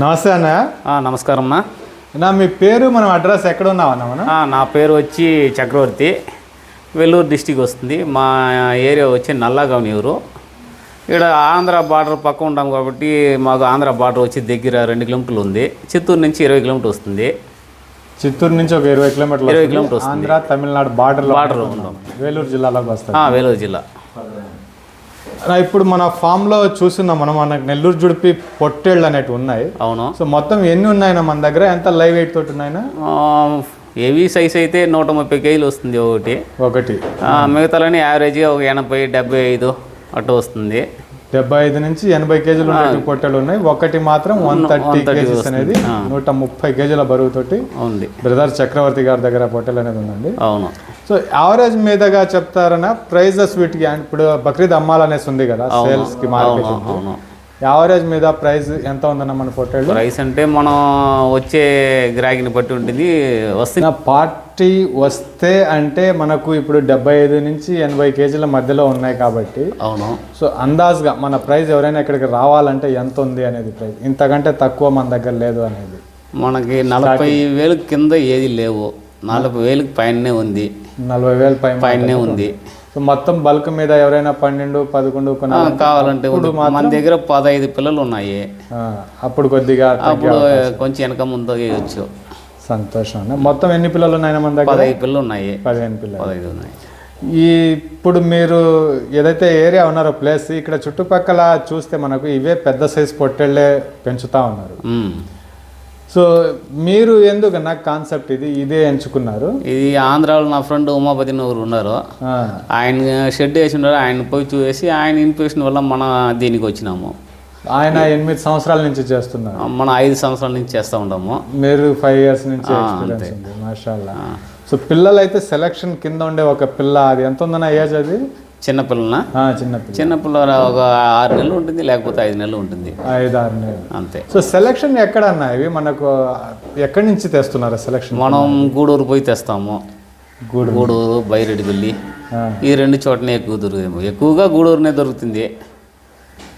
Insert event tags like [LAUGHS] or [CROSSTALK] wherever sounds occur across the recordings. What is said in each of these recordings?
నమస్తే అన్న. నమస్కారం అన్న. నా మీ పేరు మనం అడ్రస్ ఎక్కడ ఉన్నామన్నా నా పేరు వచ్చి చక్రవర్తి వెల్లూరు డిస్టిక్ వస్తుంది. మా ఏరియా వచ్చి నల్లగవనీరు ఇక్కడ ఆంధ్ర బార్డర్ పక్క ఉంటాం కాబట్టి మాకు ఆంధ్ర బార్డర్ వచ్చి దగ్గర రెండు కిలోమీటర్లు ఉంది. చిత్తూరు నుంచి ఇరవై కిలోమీటర్ వస్తుంది. చిత్తూరు నుంచి ఒక ఇరవై కిలోమీటర్లు ఇరవై. Kilometre. Andhra Tamil Nadu border border ఉంటాం. వేలూరు జిల్లాలోకి వస్తుంది ఆ, వేలూరు జిల్లా. ఇప్పుడు మన ఫామ్లో చూస్తున్నాం మనం మన నెల్లూరు జుడిపి పొట్టేళ్ళు అనేటివి ఉన్నాయి. అవును. సో మొత్తం ఎన్ని ఉన్నాయన్నా మన దగ్గర? ఎంత లైవ్ వెయిట్ తోటి ఉన్నాయన్నా? హెవీ సైజ్ అయితే నూట ముప్పై కేజీలు వస్తుంది ఒకటి. ఒకటి. మిగతాలని యావరేజ్ ఒక ఎనభై డెబ్బై ఐదు అటు వస్తుంది. డెబ్బై ఐదు నుంచి ఎనభై కేజీలు పొట్టేళ్ళు ఉన్నాయి. ఒకటి మాత్రం వన్ థర్టీ 130 కేజీస్. అనేది. నూట ముప్పై కేజీల బరువు తోటి ఉంది. బ్రదర్ చక్రవర్తి గారి దగ్గర పొట్టేలు అనేది ఉందండి. అవును. సో యావరేజ్ మీదగా చెప్తారనా ప్రైజెస్ వీటికి ఇప్పుడు బక్రీద్ అమ్మాలనేసి ఉంది కదా సేల్స్కి మార్కెట్ యావరేజ్ మీద ప్రైస్ ఎంత ఉందన్న మన పొట్టేళ్ళు ప్రైస్ అంటే మనం వచ్చే గిరాకీని బట్టి ఉంటుంది. వస్తుంది నా పార్టీ వస్తే అంటే మనకు ఇప్పుడు డెబ్బై ఐదు నుంచి ఎనభై కేజీల మధ్యలో ఉన్నాయి కాబట్టి అవును. సో అందాజ్గా మన ప్రైస్ ఎవరైనా ఇక్కడికి రావాలంటే ఎంత ఉంది అనేది ప్రైస్ ఇంతకంటే తక్కువ మన దగ్గర లేదు అనేది. మనకి నలభై వేలు కింద ఏది లేవు. నలభై వేలకు పైనే ఉంది. నలభై వేల పైన పైనే ఉంది. సో మొత్తం బల్క్ మీద ఎవరైనా పన్నెండు పదకొండు కావాలంటే. మన దగ్గర పదహైదు పిల్లలు ఉన్నాయి. అప్పుడు కొద్దిగా అప్పుడు కొంచెం వెనక ముందు వేయచ్చు సంతోషం. మొత్తం ఎన్ని పిల్లలు ఉన్నాయి మన దగ్గర? పదహైదు పిల్లలు ఉన్నాయి. పదిహేను పిల్లలు. పదహైదు ఉన్నాయి. ఈ ఇప్పుడు మీరు ఏదైతే ఏరియా ఉన్నారో ప్లేస్ ఇక్కడ చుట్టుపక్కల చూస్తే మనకు ఇవే పెద్ద సైజ్ పొట్టేళ్ళే పెంచుతా ఉన్నారు. సో మీరు ఎందుకు నాకు కాన్సెప్ట్ ఇది ఇదే ఎంచుకున్నారు? ఇది ఆంధ్రాలో నా ఫ్రెండ్ ఉమాపతి నూరు ఉన్నారు. ఆయన షెడ్ వేసి ఉన్నారు ఆయన పోయి చూసి ఆయన ఇన్ఫెక్షన్ వల్ల మన దీనికి వచ్చినాము. ఆయన ఎనిమిది సంవత్సరాల నుంచి చేస్తున్నారు. మనం ఐదు సంవత్సరాల నుంచి చేస్తూ ఉంటాము మీరు ఫైవ్ ఇయర్స్ నుంచి ఎక్స్పీరియన్స్ ఉంది మాషాల్లా. సో పిల్లలు అయితే సెలక్షన్ కింద ఉండే ఒక పిల్ల అది. ఎంత ఉందన్న ఏజ్ అది? చిన్నపిల్లన? చిన్నపిల్ల. ఒక ఆరు నెలలు ఉంటుంది లేకపోతే ఐదు నెలలు ఉంటుంది. ఐదు ఆరు నెలలు. అంతే. సో సెలక్షన్ ఎక్కడ అన్న ఇవి మనకు ఎక్కడి నుంచి తెస్తున్నారు సెలక్షన్ మనం గూడూరు పోయి తెస్తాము. గూడు గూడూరు బైరెడ్డిపల్లి. ఈ రెండు చోటనే ఎక్కువ దొరుకుతుంది ఎక్కువగా గూడూరునే దొరుకుతుంది.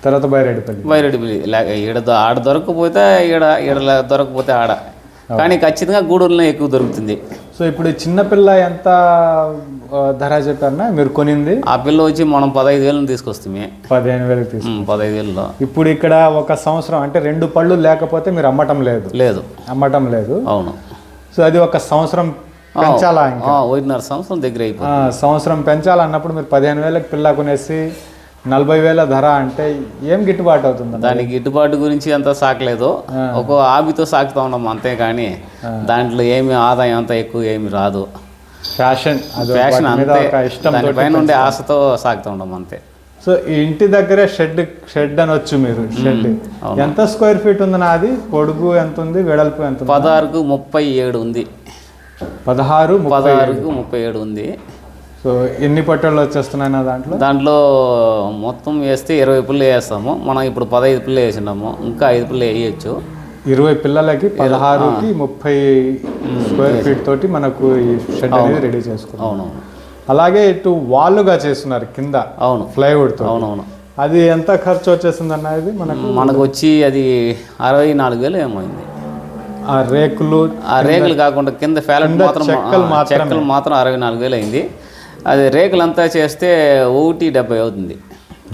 తర్వాత బైరెడ్డిపల్లి. బైరెడ్డిపల్లి. లేక ఈడ ఆడ దొరకకపోతే ఈడ ఈడ దొరకకపోతే ఆడ. కానీ ఖచ్చితంగా గూడూరులోనే ఎక్కువ దొరుకుతుంది. సో ఇప్పుడు ఈ చిన్న పిల్ల ఎంత ధర చెప్పారన్నా మీరు కొనింది? ఆ పిల్ల వచ్చి మనం పదహైదు వేలను తీసుకొస్తామే పదిహేను వేలకు తీసుకు పదహైదు వేలలో. ఇప్పుడు ఇక్కడ ఒక సంవత్సరం అంటే రెండు పళ్ళు లేకపోతే మీరు అమ్మటం లేదు. లేదు. అమ్మటం లేదు. అవును. సో అది ఒక సంవత్సరం పెంచాలా ఇంకా? ఒకటిన్నర సంవత్సరం దగ్గర అయిపోయింది సంవత్సరం పెంచాలన్నప్పుడు మీరు పదిహేను వేలకు పిల్ల కొనేసి నలభై వేల ధర అంటే ఏం గిట్టుబాటు అవుతుంది దానికి గిట్టుబాటు గురించి అంత సాకలేదు. ఒక ఆబితో సాకుతా ఉన్నాం అంతే కానీ దాంట్లో ఏమి ఆదాయం అంత ఎక్కువ ఏమి రాదు. ఫ్యాషన్ ఫ్యాషన్ అంతే. ఇష్టం దానిపైన ఉండే ఆశతో సాగుతూ ఉన్నాం అంతే. సో ఇంటి దగ్గరే షెడ్ షెడ్ అనొచ్చు మీరు షెడ్. ఎంత స్క్వేర్ ఫీట్ ఉంది నాది? పొడుగు ఎంత ఉంది? వెడల్పు ఎంత పదహారుకు ముప్పై ఏడు ఉంది. పదహారు పదహారుకు ముప్పై ఏడు ఉంది. సో ఎన్ని పట్టెళ్ళు వచ్చేస్తున్నాయి నా దాంట్లో? దాంట్లో మొత్తం వేస్తే ఇరవై పుల్లు వేస్తాము. మనం ఇప్పుడు పదహైదు పుల్లు వేసినాము. ఇంకా ఐదు పుల్లు వేయచ్చు. ఇరవై పిల్లలకి పదహారుకి ముప్పై స్క్వేర్ ఫీట్ తోటి మనకు ఈ షెడ్ అనేది రెడీ చేసుకున్నాం. అవునవును. అలాగే ఇటు వాల్లుగా చేస్తున్నారు కింద అవును. ప్లైవుడ్తో అవునవును. అది ఎంత ఖర్చు వచ్చేసింది అన్న ఇది మనకు? మనకు వచ్చి అది అరవై నాలుగు వేలు ఏమైంది ఆ రేకులు ఆ రేకులు కాకుండా కింద ఫ్యాలెట్ మాత్రం చెక్కలు మాత్రం అరవై నాలుగు వేలు అయింది. అది రేకులంతా చేస్తే ఒకటి డెబ్బై అవుతుంది.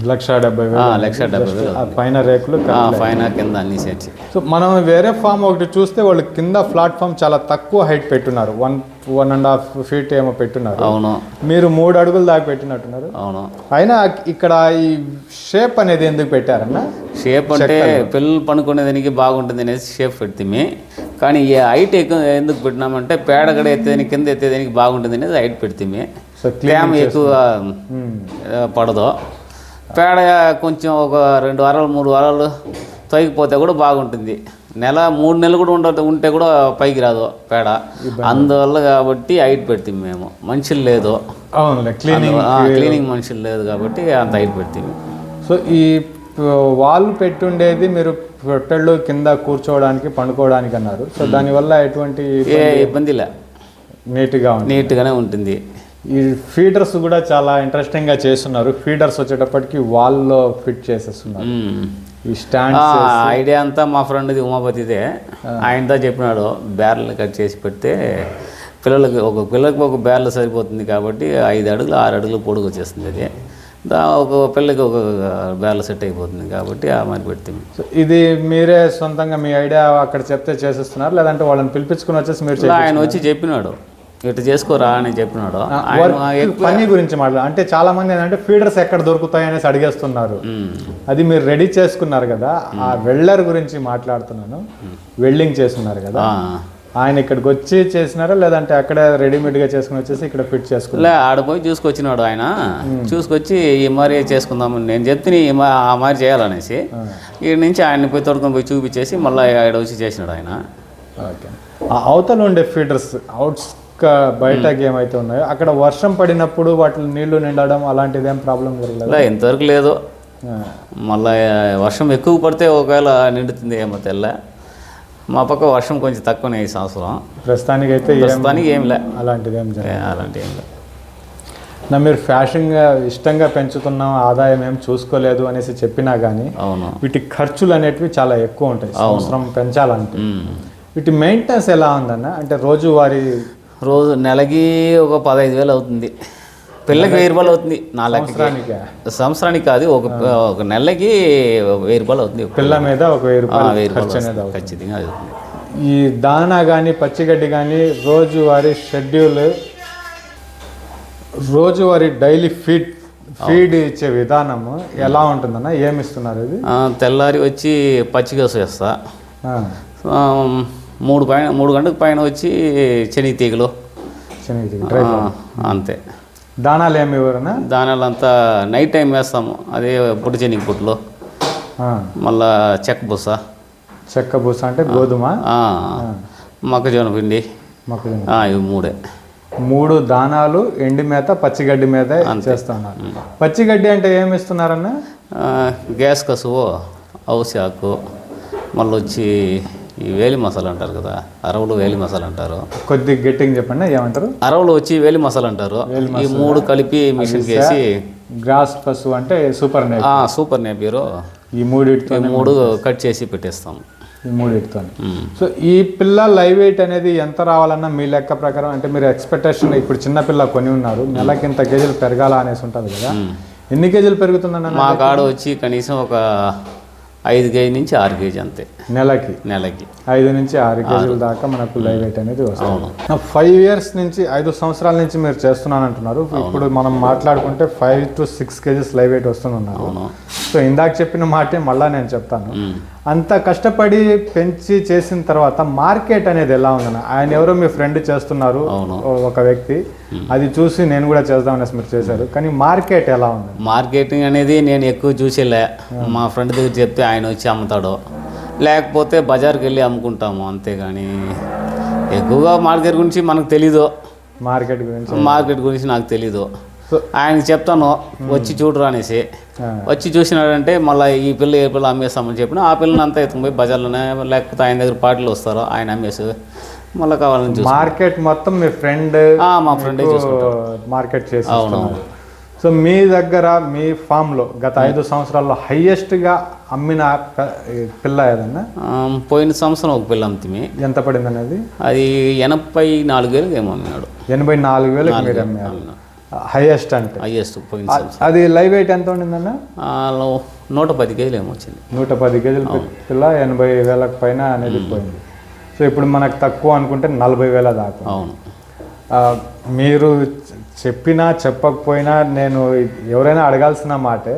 లక్ష డెబ్బై లక్ష డెబ్బై వేలు. ఆ పైన రేకులు పైన కింద అన్ని సో మనం వేరే ఫామ్ ఒకటి చూస్తే వాళ్ళు కింద ప్లాట్ఫామ్ చాలా తక్కువ హైట్ పెట్టున్నారు. One one and half feet ఏమో పెట్టున్నారు. అవును. మీరు మూడు అడుగులు దాకా పెట్టినట్టున్నారు. అవును. అయినా ఇక్కడ ఈ షేప్ అనేది ఎందుకు పెట్టారన్న? షేప్ అంటే పిల్లలు పనుకునేదానికి బాగుంటుంది అనేసి షేప్ పెడితే కానీ ఈ హైట్ ఎక్కువ ఎందుకు పెట్టినామంటే పేడ కూడా ఎత్తేదానికి కింద ఎత్తేదానికి బాగుంటుంది అనేది హైట్ పెడితే తేమ ఎక్కువ ఆ, పడదు. పేడ కొంచెం ఒక రెండు వారాలు మూడు వారాలు తొగిపోతే కూడా బాగుంటుంది. నెల మూడు నెలలు కూడా ఉండ ఉంటే కూడా పైకి రాదు పేడ. అందువల్ల కాబట్టి హైట్ పెడతాం మేము. మనుషులు లేదు. అవునులే క్లీనింగ్ మనుషులు లేదు కాబట్టి అంత హైట్ పెడతాం. సో ఈ వాల్ పెట్టుండేది మీరు పొట్టళ్ళు కింద కూర్చోవడానికి పండుకోవడానికి అన్నారు సో దానివల్ల ఎటువంటి ఏ ఇబ్బందిలే నీట్గా ఉంది నీట్గానే ఉంటుంది. ఈ ఫీడర్స్ కూడా చాలా ఇంట్రెస్టింగ్గా చేస్తున్నారు. ఫీడర్స్ వచ్చేటప్పటికి వాల్లో ఫిట్ చేసేస్తున్నారు. ఈ స్టాండ్ ఐడియా అంతా మా ఫ్రెండ్ది ఉమాపతిదే. ఆయనతో చెప్పినాడు బ్యారెల్ కట్ చేసి పెడితే పిల్లలకి ఒక పిల్లలకి ఒక బ్యారెల్ సరిపోతుంది కాబట్టి ఐదు అడుగులు ఆరు అడుగులు పొడుగు వచ్చేస్తుంది అది. దా ఒక పిల్లకి ఒక బ్యారెల్ సెట్ అయిపోతుంది కాబట్టి ఆ మరి పెడితే. సో ఇది మీరే సొంతంగా మీ ఐడియా అక్కడ చెప్తే చేసేస్తున్నారు లేదంటే వాళ్ళని పిలిపించుకుని వచ్చేసి మీరు ఆయన వచ్చి చెప్పినాడు. ఇటు చేసుకోరా అని చెప్పినాడు. పని గురించి మాట్లాడు అంటే చాలా మంది ఏంటంటే ఫీడర్స్ ఎక్కడ దొరుకుతాయి అనేసి అడిగేస్తున్నారు. అది మీరు రెడీ చేసుకున్నారు కదా ఆ వెల్డర్ గురించి మాట్లాడుతున్నాను. వెల్డింగ్ చేసుకున్నారు కదా. ఆయన ఇక్కడికి వచ్చి చేసినారా లేదంటే అక్కడే రెడీమేడ్గా చేసుకుని వచ్చేసి ఇక్కడ ఫిట్ చేసుకున్నారు? లే ఆడపోయి చూసుకొచ్చినాడు ఆయన. చూసుకొచ్చి ఈ మరి చేసుకుందామని నేను చెప్తే ఆ మరి చేయాలనేసి ఈ నుంచి ఆయన పోయి తోడుకొని పోయి చూపించేసి మళ్ళీ ఆడ వచ్చి చేసినాడు ఆయన. ఓకే. ఆ అవతల ఉండే ఫీడర్స్ అవుట్స్ బయటకి ఏమైతే ఉన్నాయో అక్కడ వర్షం పడినప్పుడు వాటిలో నీళ్ళు నిండడం అలాంటిది ఏం ప్రాబ్లం జరగలేదు? ఇంతవరకు లేదు. మళ్ళీ వర్షం ఎక్కువ పడితే ఒకవేళ నిండుతుంది ఏమో తెల్ల. మా పక్క వర్షం కొంచెం తక్కువనే ఈ సంవత్సరం. ప్రస్తుతానికి అయితే ప్రస్తుతానికి ఏం లే. అలాంటిది ఏం అలాంటి ఏం లే. నా మీరు ఫ్యాషన్గా ఇష్టంగా పెంచుతున్నాం ఆదాయం ఏం చూసుకోలేదు అనేసి చెప్పినా కానీ అవును. వీటి ఖర్చులు అనేటివి చాలా ఎక్కువ ఉంటాయి. సంవత్సరం పెంచాలంటే. వీటి మెయింటెనెన్స్ ఎలా ఉందన్న అంటే రోజువారీ రోజు నెలకి ఒక పదహైదు వేలు అవుతుంది. పిల్లకి వెయ్యి రూపాయలు అవుతుంది. నా లెక్కకి. సంవత్సరానికి? కాదు ఒక ఒక నెలకి ఒక వెయ్యి రూపాయలు అవుతుంది. పిల్ల మీద ఒక వెయ్యి రూపాయలు వెయ్యి ఖచ్చితంగా అవుతుంది. ఈ దానా కానీ పచ్చిగడ్డి కానీ రోజువారీ షెడ్యూల్ రోజువారీ డైలీ ఫీడ్ ఫీడ్ ఇచ్చే విధానము ఎలా ఉంటుందన్న? ఏమి ఇస్తున్నారు ఇది తెల్లారి వచ్చి పచ్చిగస వేస్తా. మూడు పైన మూడు గంటలకు పైన వచ్చి శనగ తీగలు. అంతే. దానాలు ఏమి ఇవ్వరనా దానిలంతా నైట్ టైం వేస్తాము. అదే పుట్టి శనగ పుట్లు ఆ, మళ్ళా చెక్క బుస. చెక్క బూస అంటే గోధుమ? మొక్కజొన్న పిండి. ఇవి మూడే. మూడు దానాలు ఎండి మేత పచ్చిగడ్డి మీద చేస్తున్నారు పచ్చిగడ్డి అంటే ఏమి ఇస్తున్నారన్న? గ్యాస్ కసువు ఔసాకు మళ్ళీ వచ్చి ఈ వేలి మసాలా అంటారు కదా అరవులు వేలి మసాలా అంటారు. కొద్ది గట్టిగా చెప్పండి ఏమంటారు? అరవులు వచ్చి వేలి మసాలా అంటారు. ఈ మూడు కలిపి మిషన్కి వేసి గ్రాస్ పశువు అంటే సూపర్ ఆ, సూపర్ నేపీరు ఈ మూడిటితో మూడు కట్ చేసి పెట్టేస్తాం. ఈ మూడిటితో. సో ఈ పిల్ల లైవ్ వెయిట్ అనేది ఎంత రావాలన్నా మీ లెక్క ప్రకారం అంటే మీరు ఎక్స్పెక్టేషన్ ఇప్పుడు చిన్న పిల్ల కొని ఉన్నారు నెలకి ఇంత కేజీలు పెరగాల అనేసి ఉంటుంది కదా. ఎన్ని కేజీలు పెరుగుతుందన్న మా కాడ వచ్చి కనీసం ఒక ఐదు కేజీ నుంచి ఆరు కేజీ అంతే. నెలకి? నెలకి. ఐదు నుంచి ఆరు కేజీల దాకా మనకు లైవ్ వెయిట్ అనేది. వస్తుంది. ఫైవ్ ఇయర్స్ నుంచి ఐదు సంవత్సరాల నుంచి మీరు చేస్తున్నాను అంటున్నారు ఇప్పుడు మనం మాట్లాడుకుంటే five to six kgs live weight వస్తున్నారు సో ఇందాక చెప్పిన మాటే మళ్ళా నేను చెప్తాను. అంత కష్టపడి పెంచి చేసిన తర్వాత మార్కెట్ అనేది ఎలా ఉందన్న? ఆయన ఎవరో మీ ఫ్రెండ్ చేస్తున్నారు ఒక వ్యక్తి. అది చూసి నేను కూడా చేద్దాం అనేసి మీరు చేశారు. కానీ మార్కెట్ ఎలా ఉంది? మార్కెటింగ్ అనేది నేను ఎక్కువ చూసేలే మా ఫ్రెండ్ దగ్గర చెప్తే ఆయన వచ్చి అమ్ముతాడు. లేకపోతే బజార్కి వెళ్ళి అమ్ముకుంటాము అంతేగాని ఎక్కువగా మార్కెట్ గురించి మనకు తెలీదు. మార్కెట్ గురించి? మార్కెట్ గురించి నాకు తెలీదు. సో ఆయనకి చెప్తాను వచ్చి చూడరు అనేసి. వచ్చి చూసినాడంటే మళ్ళీ ఈ పిల్ల ఏ పిల్ల అమ్మేస్తామని చెప్పిన ఆ పిల్లని అంతా ఎత్తుకుపోయి బజార్లోనే లేకపోతే ఆయన దగ్గర పాటలు వస్తారు ఆయన అమ్మేసి మళ్ళీ కావాలని మార్కెట్ మొత్తం మీ ఫ్రెండ్ మా ఫ్రెండే మార్కెట్ చేసి. సో మీ దగ్గర మీ ఫామ్లో గత ఐదు సంవత్సరాల్లో హైయెస్ట్గా అమ్మిన పిల్ల ఏదన్నా? పోయిన సంవత్సరం ఒక పిల్ల అమ్మితిమి. ఎంత పడింది అనేది? అది ఎనభై నాలుగు వేలకు ఏమో అమ్మినాడు ఎనభై నాలుగు వేలకు మీరు అమ్మారు. హైయెస్ట్ అంటే? హైయెస్ట్ పోయిన అది లైవ్ వెయిట్ ఎంత ఉండిందన్న? నూట పది కేజీలు ఏమో వచ్చింది. నూట పది కేజీల పిల్ల ఎనభై వేలకు పైన అనేది పోయింది. సో ఇప్పుడు మనకు తక్కువ అనుకుంటే నలభై వేల దాకా. అవును. మీరు చెప్పినా చెప్పకపోయినా నేను ఎవరైనా అడగాల్సిన మాటే.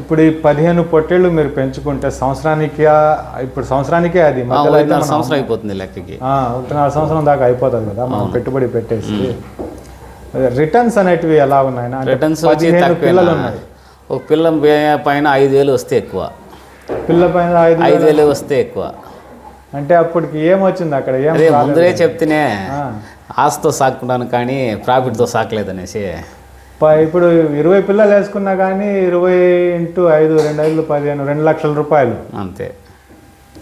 ఇప్పుడు ఈ పదిహేను పొట్టేళ్ళు మీరు పెంచుకుంటే సంవత్సరానికి ఇప్పుడు సంవత్సరానికే అది సంవత్సరం అయిపోతుంది లెక్కకి. ఒకటిన్నర సంవత్సరం దాకా అయిపోతుంది కదా మనం పెట్టుబడి పెట్టేసి. రిటర్న్స్ అనేటివి ఎలా ఉన్నాయి రిటర్న్స్ పిల్లలు ఉన్నాయి. ఒక పిల్ల పైన ఐదు వేలు వస్తే ఎక్కువ. పిల్ల పైన ఐదు వేలు వస్తే ఎక్కువ. అంటే అప్పటికి ఏమొచ్చింది అక్కడ? ఏం అదే ముందరే చెప్తేనే. ఆస్తితో సాకున్నాను కానీ ప్రాఫిట్తో సాకలేదనేసి. ప- ఇప్పుడు ఇరవై పిల్లలు వేసుకున్నా కానీ ఇరవై ఇంటూ ఐదు రెండు ఐదు పదిహేను రెండు లక్షల రూపాయలు అంతే.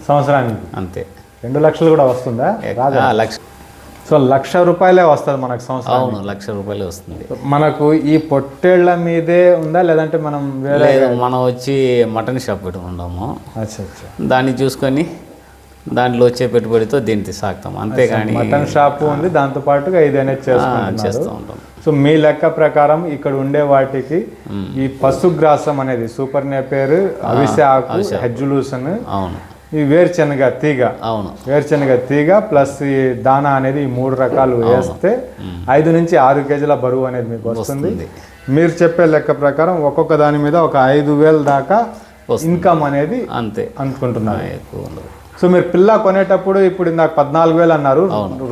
సంవత్సరానికి. అంతే. రెండు లక్షలు కూడా వస్తుందా? లక్ష సో లక్ష రూపాయలే వస్తుంది మనకు సంవత్సరం అవును లక్ష రూపాయలు వస్తుంది. మనకు ఈ పొట్టేళ్ళ మీదే ఉందా? లేదంటే మనం వేరే మనం వచ్చి మటన్ షాప్ పెట్టుకుంటాము. దాన్ని చూసుకొని దాంట్లో వచ్చే పెట్టుబడితో దీన్ని సాగుతాం అంతేగాని మటన్ షాప్ ఉంది దాంతో పాటుగా చేసుకుంటున్నారు. చేస్తూ ఉంటాం. సో మీ లెక్క ప్రకారం ఇక్కడ ఉండే వాటికి ఈ పశుగ్రాసం అనేది సూపర్ నేపేరు అవిసె ఆకు హెజ్జులూసన్ అవును. ఈ వేరుశనగ తీగ. అవును. వేరుశనగ తీగ ప్లస్ ఈ దానా అనేది ఈ మూడు రకాలు వేస్తే ఐదు నుంచి ఆరు కేజీల బరువు అనేది మీకు వస్తుంది. మీరు చెప్పే లెక్క ప్రకారం ఒక్కొక్క దాని మీద ఒక ఐదు వేల దాకా. ఇన్కమ్ అనేది అంతే. అనుకుంటున్నారు. ఎక్కువ ఉండదు. సో మీరు పిల్ల కొనేటప్పుడు ఇప్పుడు ఇందాక పద్నాలుగు వేలు అన్నారు.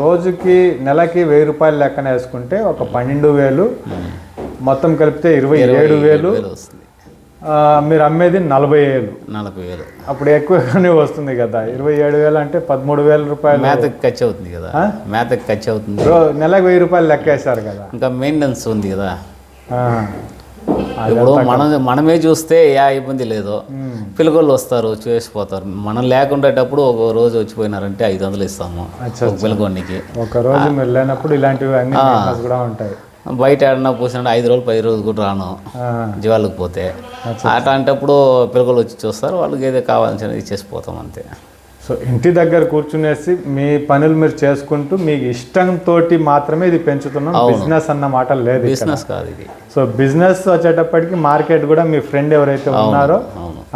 రోజుకి నెలకి వెయ్యి రూపాయలు లెక్కన వేసుకుంటే ఒక పన్నెండు వేలు మొత్తం కలిపితే ఇరవై ఏడు వేలు మీరు అమ్మేది నలభై వేలు నలభై వేలు. అప్పుడు ఎక్కువగానే వస్తుంది కదా. ఇరవై ఏడు వేలు అంటే పదమూడు వేల రూపాయలు. మేతకి ఖర్చు అవుతుంది కదా. మేతకి ఖర్చు అవుతుంది. నెలకు వెయ్యి రూపాయలు లెక్కేశారు కదా. ఇంకా మెయింటెనెన్స్ ఉంది కదా. ఇప్పుడు మనం మనమే చూస్తే యా ఇబ్బంది లేదు పిల్లగోళ్ళు వస్తారు చూసిపోతారు. మనం లేకుండేటప్పుడు ఒక రోజు వచ్చిపోయినారంటే ఐదు వందలు ఇస్తాము పిల్లగోడికి. ఒక రోజు మీరు లేనప్పుడు ఇలాంటివి కూడా ఉంటాయి. బయట ఏడన్నా పూసినట్టు ఐదు రోజులు పది రోజులు కూడా రాను. జీవాలకు పోతే. అట్లాంటప్పుడు పిల్లగోళ్ళు వచ్చి చూస్తారు వాళ్ళకి ఏదో కావాల్సినది ఇచ్చేసిపోతాం అంతే. సో ఇంటి దగ్గర కూర్చునేసి మీ పనులు మీరు చేసుకుంటూ మీకు ఇష్టంతో మాత్రమే ఇది పెంచుతున్నాం. బిజినెస్ అన్న మాట లేదు. బిజినెస్ కాదు ఇది. సో బిజినెస్ వచ్చేటప్పటికి మార్కెట్ కూడా మీ ఫ్రెండ్ ఎవరైతే ఉన్నారో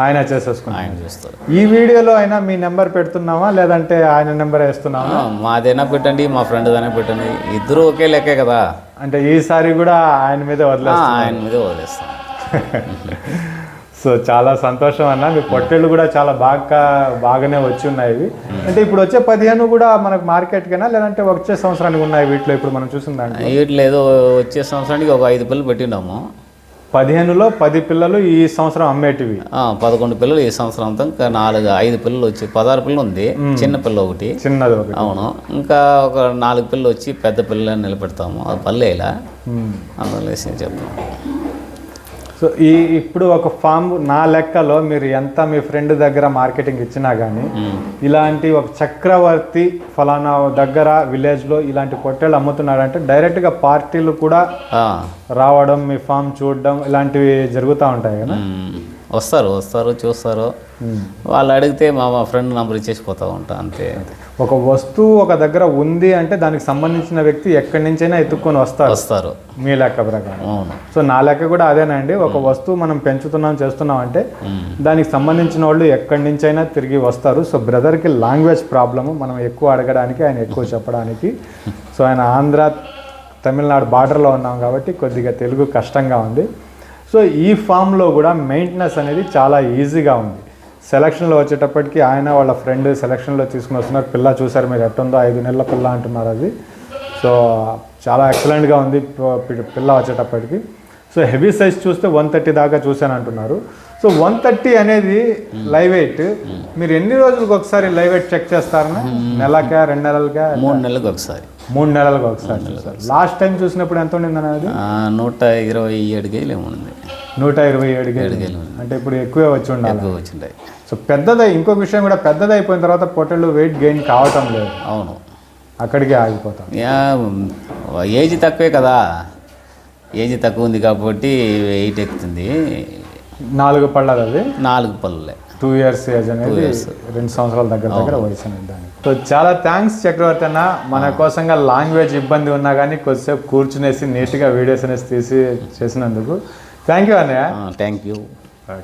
ఆయన చూస్తారు. ఈ వీడియోలో అయినా మీ నెంబర్ పెడుతున్నామా లేదంటే ఆయన నెంబర్ వేస్తున్నామా ఆ, మాదైనా పెట్టండి మా ఫ్రెండ్ దానే పెట్టండి. ఇద్దరు ఒకే లెక్కే కదా. అంటే ఈసారి కూడా ఆయన మీదే ఆ, వదిలే ఆయన మీదే వదిలేస్తాం [LAUGHS] సో చాలా సంతోషం అన్న. మీ పొట్టేళ్ళు కూడా చాలా బాగా బాగానే వచ్చి ఉన్నాయి. అంటే ఇప్పుడు వచ్చే పదిహేను కూడా మనకు మార్కెట్కేనా? లేదంటే వచ్చే సంవత్సరానికి ఉన్నాయి వీటిలో ఇప్పుడు మనం చూసిన దాంట్లో? వీటిలో ఏదో వచ్చే సంవత్సరానికి ఒక ఐదు పిల్లలు పెట్టినాము పదిహేనులో పది పిల్లలు ఈ సంవత్సరం అమ్మేటివి. పదకొండు పిల్లలు ఈ సంవత్సరం అంతా. ఇంకా నాలుగు ఐదు పిల్లలు వచ్చి పదహారు పిల్లలు ఉంది. చిన్న పిల్ల ఒకటి. చిన్నది ఒకటి. అవును. ఇంకా ఒక నాలుగు పిల్లలు వచ్చి పెద్ద పిల్లలని నిలబెడతాము. అది పల్లెలా మ్మ్. అందువల్ల చెప్తాం సో ఈ ఇప్పుడు ఒక ఫామ్ నా లెక్కలో మీరు ఎంత మీ ఫ్రెండ్ దగ్గర మార్కెటింగ్ ఇచ్చినా కానీ ఇలాంటి ఒక చక్రవర్తి ఫలానా దగ్గర విలేజ్లో ఇలాంటి పొట్టేళ్ళు అమ్ముతున్నారంటే డైరెక్ట్గా పార్టీలు కూడా రావడం మీ ఫామ్ చూడడం ఇలాంటివి జరుగుతూ ఉంటాయి కదా? వస్తారు వస్తారు చూస్తారు. వాళ్ళు అడిగితే మా మా ఫ్రెండ్ నంబర్ ఇచ్చేసి పోతా ఉంటా అంతే. ఒక వస్తువు ఒక దగ్గర ఉంది అంటే దానికి సంబంధించిన వ్యక్తి ఎక్కడి నుంచైనా ఎత్తుక్కొని వస్తారు. వస్తారు. మీ లెక్క ప్రకారం. అవును. సో నా లెక్క కూడా అదేనండి ఒక వస్తువు మనం పెంచుతున్నాం చేస్తున్నాం అంటే దానికి సంబంధించిన వాళ్ళు ఎక్కడి నుంచైనా తిరిగి వస్తారు. సో బ్రదర్కి లాంగ్వేజ్ ప్రాబ్లము మనం ఎక్కువ అడగడానికి ఆయన ఎక్కువ చెప్పడానికి. [LAUGHS] సో ఆయన ఆంధ్ర తమిళనాడు బార్డర్లో ఉన్నాం కాబట్టి కొద్దిగా తెలుగు కష్టంగా ఉంది. సో ఈ ఫామ్లో కూడా మెయింటెనెన్స్ అనేది చాలా ఈజీగా ఉంది. సెలక్షన్లో వచ్చేటప్పటికి ఆయన వాళ్ళ ఫ్రెండ్ సెలక్షన్లో తీసుకుని వస్తున్నారు. పిల్ల చూసారు మీరు ఎట్టుందో ఐదు నెలల పిల్ల అంటున్నారు అది. సో చాలా ఎక్సలెంట్గా ఉంది పిల్ల వచ్చేటప్పటికి. సో హెవీ సైజ్ చూస్తే వన్ థర్టీ దాకా చూశాను అంటున్నారు. సో వన్ థర్టీ అనేది లైవ్ వెయిట్ మీరు ఎన్ని రోజులకు ఒకసారి లైవ్ వెయిట్ చెక్ చేస్తారన్నా నెలకా రెండు నెలలకా? మూడు నెలలకు ఒకసారి. మూడు నెలలకు ఒకసారి చూసారు లాస్ట్ టైం చూసినప్పుడు ఎంత ఉండింది అనేది ఆ, నూట ఇరవై ఏడు కేజీలు ఏమో ఉంది. నూట ఇరవై ఏడు కేజీలు అంటే ఇప్పుడు ఎక్కువే వచ్చి ఉండాలి. ఎక్కువ వచ్చింటాయి సో పెద్దదై ఇంకొక విషయం కూడా పెద్దది అయిపోయిన తర్వాత పొట్టలు వెయిట్ గెయిన్ కావటం లేదు. అవును. అక్కడికే ఆగిపోతాం. యా, ఏజ్ తక్కువే కదా. ఏజ్ తక్కువ ఉంది కాబట్టి వెయిట్ ఎక్కుతుంది. నాలుగు పళ్ళది నాలుగు పళ్ళే టూ ఇయర్స్ ఏజ్ అనేది రెండు సంవత్సరాల దగ్గర దగ్గర వయసు అనేది దానికి. సో చాలా థ్యాంక్స్ చక్రవర్తి అన్న మన కోసంగా లాంగ్వేజ్ ఇబ్బంది ఉన్నా కానీ కొద్దిసేపు కూర్చునేసి నీట్గా వీడియోస్ అనేసి తీసి చేసినందుకు. థ్యాంక్ యూ అన్నయ్య థ్యాంక్ యూ